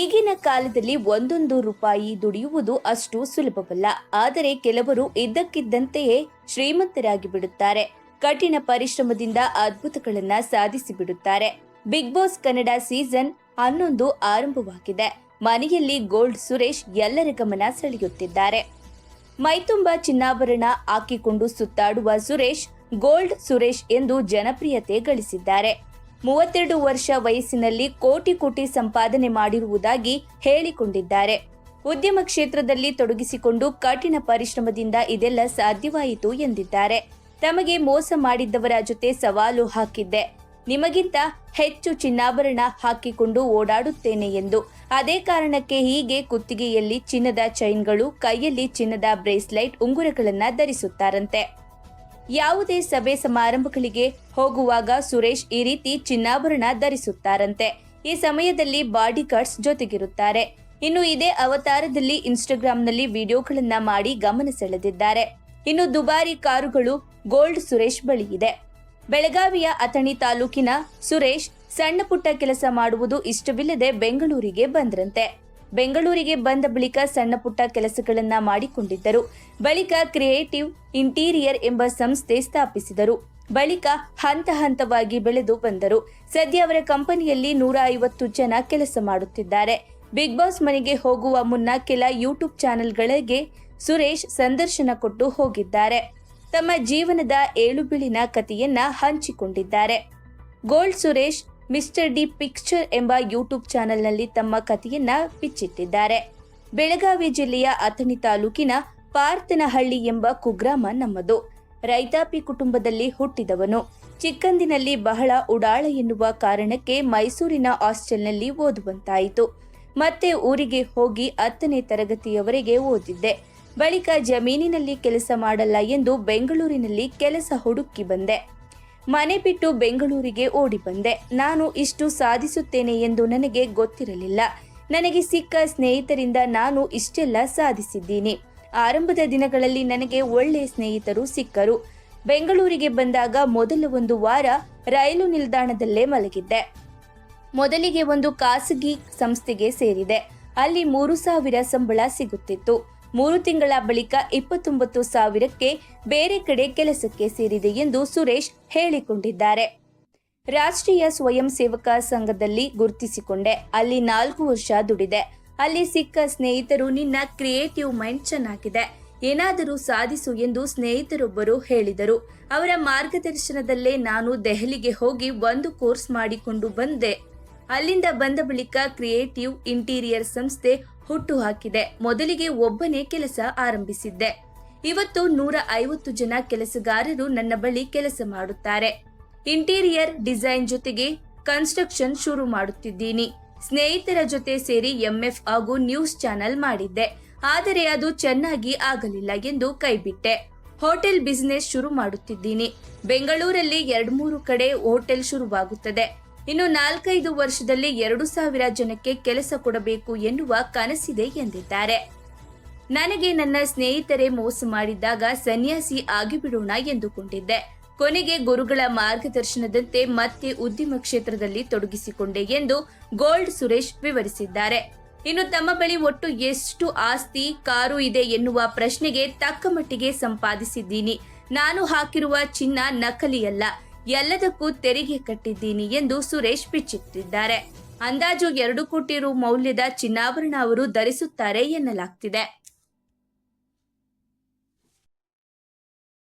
ಈಗಿನ ಕಾಲದಲ್ಲಿ ಒಂದೊಂದು ರೂಪಾಯಿ ದುಡಿಯುವುದು ಅಷ್ಟು ಸುಲಭವಲ್ಲ. ಆದರೆ ಕೆಲವರು ಇದ್ದಕ್ಕಿದ್ದಂತೆಯೇ ಶ್ರೀಮಂತರಾಗಿ ಬಿಡುತ್ತಾರೆ ಕಠಿಣ ಪರಿಶ್ರಮದಿಂದ ಅದ್ಭುತಗಳನ್ನ ಸಾಧಿಸಿ ಬಿಡುತ್ತಾರೆ ಬಿಗ್ ಬಾಸ್ ಕನ್ನಡ ಸೀಸನ್ ಹನ್ನೊಂದು ಆರಂಭವಾಗಿದೆ. ಮನೆಯಲ್ಲಿ ಗೋಲ್ಡ್ ಸುರೇಶ್ ಎಲ್ಲರ ಗಮನ ಸೆಳೆಯುತ್ತಿದ್ದಾರೆ. ಮೈತುಂಬ ಚಿನ್ನಾಭರಣ ಹಾಕಿಕೊಂಡು ಸುತ್ತಾಡುವ ಸುರೇಶ್, ಗೋಲ್ಡ್ ಸುರೇಶ್ ಎಂದು ಜನಪ್ರಿಯತೆ ಗಳಿಸಿದ್ದಾರೆ. ಮೂವತ್ತೆರಡು ವರ್ಷ ವಯಸ್ಸಿನಲ್ಲಿ ಕೋಟಿ ಕೋಟಿ ಸಂಪಾದನೆ ಮಾಡಿರುವುದಾಗಿ ಹೇಳಿಕೊಂಡಿದ್ದಾರೆ. ಉದ್ಯಮ ಕ್ಷೇತ್ರದಲ್ಲಿ ತೊಡಗಿಸಿಕೊಂಡು ಕಠಿಣ ಪರಿಶ್ರಮದಿಂದ ಇದೆಲ್ಲ ಸಾಧ್ಯವಾಯಿತು ಎಂದಿದ್ದಾರೆ. ತಮಗೆ ಮೋಸ ಮಾಡಿದ್ದವರ ಜೊತೆ ಸವಾಲು ಹಾಕಿದ್ದೆ. ನಿಮಗಿಂತ ಹೆಚ್ಚು ಚಿನ್ನಾಭರಣ ಹಾಕಿಕೊಂಡು ಓಡಾಡುತ್ತೇನೆ ಎಂದು. ಅದೇ ಕಾರಣಕ್ಕೆ ಹೀಗೆ ಕುತ್ತಿಗೆಯಲ್ಲಿ ಚಿನ್ನದ ಚೈನ್ಗಳು, ಕೈಯಲ್ಲಿ ಚಿನ್ನದ ಬ್ರೇಸ್ಲೈಟ್, ಉಂಗುರಗಳನ್ನು ಧರಿಸುತ್ತಾರಂತೆ. ಯಾವುದೇ ಸಭೆ ಸಮಾರಂಭಗಳಿಗೆ ಹೋಗುವಾಗ ಸುರೇಶ್ ಈ ರೀತಿ ಚಿನ್ನಾಭರಣ ಧರಿಸುತ್ತಾರಂತೆ. ಈ ಸಮಯದಲ್ಲಿ ಬಾಡಿ ಗಾರ್ಡ್ಸ್ ಜೊತೆಗಿರುತ್ತಾರೆ. ಇನ್ನು ಇದೇ ಅವತಾರದಲ್ಲಿ ಇನ್ಸ್ಟಾಗ್ರಾಂನಲ್ಲಿ ವಿಡಿಯೋಗಳನ್ನ ಮಾಡಿ ಗಮನ ಸೆಳೆದಿದ್ದಾರೆ. ಇನ್ನು ದುಬಾರಿ ಕಾರುಗಳು ಗೋಲ್ಡ್ ಸುರೇಶ್ ಬಳಿ ಇದೆ. ಬೆಳಗಾವಿಯ ಅಥಣಿ ತಾಲೂಕಿನ ಸುರೇಶ್ ಸಣ್ಣ ಪುಟ್ಟ ಕೆಲಸ ಮಾಡುವುದು ಇಷ್ಟವಿಲ್ಲದೆ ಬೆಂಗಳೂರಿಗೆ ಬಂದ್ರಂತೆ. ಬೆಂಗಳೂರಿಗೆ ಬಂದ ಬಳಿಕ ಸಣ್ಣ ಪುಟ್ಟ ಕೆಲಸಗಳನ್ನ ಮಾಡಿಕೊಂಡಿದ್ದರು. ಬಳಿಕ ಕ್ರಿಯೇಟಿವ್ ಇಂಟೀರಿಯರ್ ಎಂಬ ಸಂಸ್ಥೆ ಸ್ಥಾಪಿಸಿದರು. ಬಳಿಕ ಹಂತ ಹಂತವಾಗಿ ಬೆಳೆದು ಬಂದರು. ಸದ್ಯ ಅವರ ಕಂಪನಿಯಲ್ಲಿ ನೂರ ಐವತ್ತು ಜನ ಕೆಲಸ ಮಾಡುತ್ತಿದ್ದಾರೆ. ಬಿಗ್ ಬಾಸ್ ಮನೆಗೆ ಹೋಗುವ ಮುನ್ನ ಕೆಲ ಯೂಟ್ಯೂಬ್ ಚಾನೆಲ್ಗಳಿಗೆ ಸುರೇಶ್ ಸಂದರ್ಶನ ಕೊಟ್ಟು ಹೋಗಿದ್ದಾರೆ. ತಮ್ಮ ಜೀವನದ ಏಳು ಬೀಳಿನ ಕಥೆಯನ್ನ ಹಂಚಿಕೊಂಡಿದ್ದಾರೆ. Gold Suresh mister D picture ಎಂಬ ಯೂಟ್ಯೂಬ್ ಚಾನೆಲ್ನಲ್ಲಿ ತಮ್ಮ ಕಥೆಯನ್ನ ಬಿಚ್ಚಿಟ್ಟಿದ್ದಾರೆ ಬೆಳಗಾವಿ ಜಿಲ್ಲೆಯ ಅಥಣಿ ತಾಲೂಕಿನ ಪಾರ್ತನಹಳ್ಳಿ ಎಂಬ ಕುಗ್ರಾಮ ನಮ್ಮದು. ರೈತಾಪಿ ಕುಟುಂಬದಲ್ಲಿ ಹುಟ್ಟಿದವನು. ಚಿಕ್ಕಂದಿನಲ್ಲಿ ಬಹಳ ಉಡಾಳ ಎನ್ನುವ ಕಾರಣಕ್ಕೆ ಮೈಸೂರಿನ ಹಾಸ್ಟೆಲ್ನಲ್ಲಿ ಓದುವಂತಾಯಿತು. ಮತ್ತೆ ಊರಿಗೆ ಹೋಗಿ ಹತ್ತನೇ ತರಗತಿಯವರೆಗೆ ಓದಿದ್ದೆ. ಬಳಿಕ ಜಮೀನಿನಲ್ಲಿ ಕೆಲಸ ಮಾಡಲ್ಲ ಎಂದು ಬೆಂಗಳೂರಿನಲ್ಲಿ ಕೆಲಸ ಹುಡುಕಿ ಬಂದೆ. ಮನೆ ಬಿಟ್ಟು ಬೆಂಗಳೂರಿಗೆ ಓಡಿ ಬಂದೆ ನಾನು ಇಷ್ಟು ಸಾಧಿಸುತ್ತೇನೆ ಎಂದು ನನಗೆ ಗೊತ್ತಿರಲಿಲ್ಲ. ನನಗೆ ಸಿಕ್ಕ ಸ್ನೇಹಿತರಿಂದ ನಾನು ಇಷ್ಟೆಲ್ಲ ಸಾಧಿಸಿದ್ದೀನಿ. ಆರಂಭದ ದಿನಗಳಲ್ಲಿ ನನಗೆ ಒಳ್ಳೆಯ ಸ್ನೇಹಿತರು ಸಿಕ್ಕರು. ಬೆಂಗಳೂರಿಗೆ ಬಂದಾಗ ಮೊದಲ ಒಂದು ವಾರ ರೈಲು ನಿಲ್ದಾಣದಲ್ಲೇ ಮಲಗಿದ್ದೆ. ಮೊದಲಿಗೆ ಒಂದು ಖಾಸಗಿ ಸಂಸ್ಥೆಗೆ ಸೇರಿದೆ. ಅಲ್ಲಿ ಮೂರು ಸಾವಿರ ಸಂಬಳ ಸಿಗುತ್ತಿತ್ತು. ಮೂರು ತಿಂಗಳ ಬಳಿಕ ಇಪ್ಪತ್ತೊಂಬತ್ತು ಸಾವಿರಕ್ಕೆ ಬೇರೆ ಕಡೆ ಕೆಲಸಕ್ಕೆ ಸೇರಿದೆ ಎಂದು ಸುರೇಶ್ ಹೇಳಿಕೊಂಡಿದ್ದಾರೆ. ರಾಷ್ಟ್ರೀಯ ಸ್ವಯಂ ಸೇವಕ ಸಂಘದಲ್ಲಿ ಗುರುತಿಸಿಕೊಂಡೆ. ಅಲ್ಲಿ ನಾಲ್ಕು ವರ್ಷ ದುಡಿದೆ. ಅಲ್ಲಿ ಸಿಕ್ಕ ಸ್ನೇಹಿತರು ನಿನ್ನ ಕ್ರಿಯೇಟಿವ್ ಮೈಂಡ್ ಚೆನ್ನಾಗಿದೆ. ಏನಾದರೂ ಸಾಧಿಸು ಎಂದು ಸ್ನೇಹಿತರೊಬ್ಬರು ಹೇಳಿದರು. ಅವರ ಮಾರ್ಗದರ್ಶನದಲ್ಲೇ ನಾನು ದೆಹಲಿಗೆ ಹೋಗಿ ಒಂದು ಕೋರ್ಸ್ ಮಾಡಿಕೊಂಡು ಬಂದೆ. ಅಲ್ಲಿಂದ ಬಂದ ಬಳಿಕ ಕ್ರಿಯೇಟಿವ್ ಇಂಟೀರಿಯರ್ ಸಂಸ್ಥೆ ಹುಟ್ಟು ಹಾಕಿದೆ ಮೊದಲಿಗೆ ಒಬ್ಬನೇ ಕೆಲಸ ಆರಂಭಿಸಿದ್ದೆ. ಇವತ್ತು ನೂರ ಐವತ್ತು ಜನ ಕೆಲಸಗಾರರು ನನ್ನ ಬಳಿ ಕೆಲಸ ಮಾಡುತ್ತಾರೆ. ಇಂಟೀರಿಯರ್, ಡಿಸೈನ್ ಜೊತೆಗೆ ಕನ್ಸ್ಟ್ರಕ್ಷನ್ ಶುರು ಮಾಡುತ್ತಿದ್ದೀನಿ. ಸ್ನೇಹಿತರ ಜೊತೆ ಸೇರಿ ಎಂಎಫ್ ಹಾಗೂ ನ್ಯೂಸ್ ಚಾನೆಲ್ ಮಾಡಿದ್ದೆ. ಆದರೆ ಅದು ಚೆನ್ನಾಗಿ ಆಗಲಿಲ್ಲ ಎಂದು ಕೈಬಿಟ್ಟೆ. ಹೋಟೆಲ್ ಬಿಸಿನೆಸ್ ಶುರು ಮಾಡುತ್ತಿದ್ದೀನಿ. ಬೆಂಗಳೂರಲ್ಲಿ ಎರಡು ಮೂರು ಕಡೆ ಹೋಟೆಲ್ ಶುರುವಾಗುತ್ತದೆ. ಇನ್ನು ನಾಲ್ಕೈದು ವರ್ಷದಲ್ಲಿ ಎರಡು ಸಾವಿರ ಜನಕ್ಕೆ ಕೆಲಸ ಕೊಡಬೇಕು ಎನ್ನುವ ಕನಸಿದೆ ಎಂದಿದ್ದಾರೆ. ನನಗೆ ನನ್ನ ಸ್ನೇಹಿತರೇ ಮೋಸ ಮಾಡಿದ್ದಾಗ ಸನ್ಯಾಸಿ ಆಗಿಬಿಡೋಣ ಎಂದುಕೊಂಡಿದ್ದೆ. ಕೊನೆಗೆ ಗುರುಗಳ ಮಾರ್ಗದರ್ಶನದಂತೆ ಮತ್ತೆ ಉದ್ಯಮ ಕ್ಷೇತ್ರದಲ್ಲಿ ತೊಡಗಿಸಿಕೊಂಡೆ ಎಂದು ಗೋಲ್ಡ್ ಸುರೇಶ್ ವಿವರಿಸಿದ್ದಾರೆ. ಇನ್ನು ತಮ್ಮ ಬಳಿ ಒಟ್ಟು ಎಷ್ಟು ಆಸ್ತಿ, ಕಾರು ಇದೆ ಎನ್ನುವ ಪ್ರಶ್ನೆಗೆ ತಕ್ಕ ಮಟ್ಟಿಗೆ ಸಂಪಾದಿಸಿದ್ದೀನಿ. ನಾನು ಹಾಕಿರುವ ಚಿನ್ನ ನಕಲಿಯಲ್ಲ. ಎಲ್ಲದಕ್ಕೂ ತೆರಿಗೆ ಕಟ್ಟಿದ್ದೀನಿ ಎಂದು ಸುರೇಶ್ ಬಿಚ್ಚಿಟ್ಟಿದ್ದಾರೆ ಅಂದಾಜು ಎರಡು ಕೋಟಿ ರು ಮೌಲ್ಯದ ಚಿನ್ನಾಭರಣ ಅವರು ಧರಿಸುತ್ತಾರೆ ಎನ್ನಲಾಗ್ತಿದೆ.